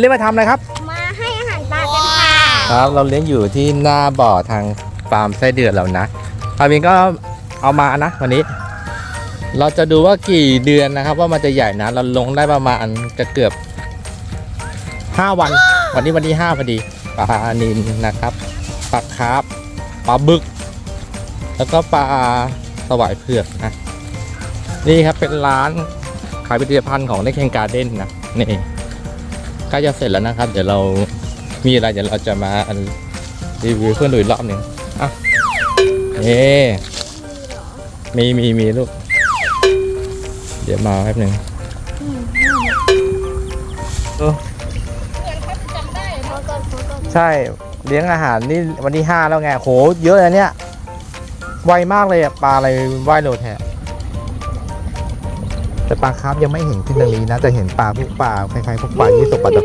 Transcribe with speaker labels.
Speaker 1: เรียกมาทำอะไรครับ
Speaker 2: มาให้อาหารปลากันค่ะ
Speaker 1: ครับเราเลี้ยงอยู่ที่หน้าบ่อทางฟาร์มไส้เดือนเรานะพาวินก็เอามานะวันนี้ เราจะดูว่ากี่เดือนนะครับ ว่ามันจะใหญ่นะ เราลงได้ประมาณจะเกือบ5วัน วันนี้วันที่5พอดีปลานินนะครับปลาคาร์ฟปลาบึก แล้วก็ปลาสวายเผือกนะ นี่ครับเป็นร้านขายผลิตภัณฑ์ของเล็กแคนการ์เด้นนะนี่ใก ล้จะเสร็จแล้วนะครับ เดี๋ยวเรามีอะไรเดี๋ยวเราจะมารีวิวเพื่อนดูอีกรอบหนึ่งอะนี่มีมีมีลูก เดี๋ยวมาแป๊บหนึ่งเออใช่ เลี้ยงอาหารนี่วันที่ห้าแล้วไงโหเยอะเลยเนี่ย ไวมากเลยอะปลาอะไรว่ายเร็วแท้แต่ปลาคาร์ฟยังไม่เห็นขึ้นตรงนี้นะแต่เห็นปลาพวกปลาคล้ายๆพวกปลายี่สกปลาตะ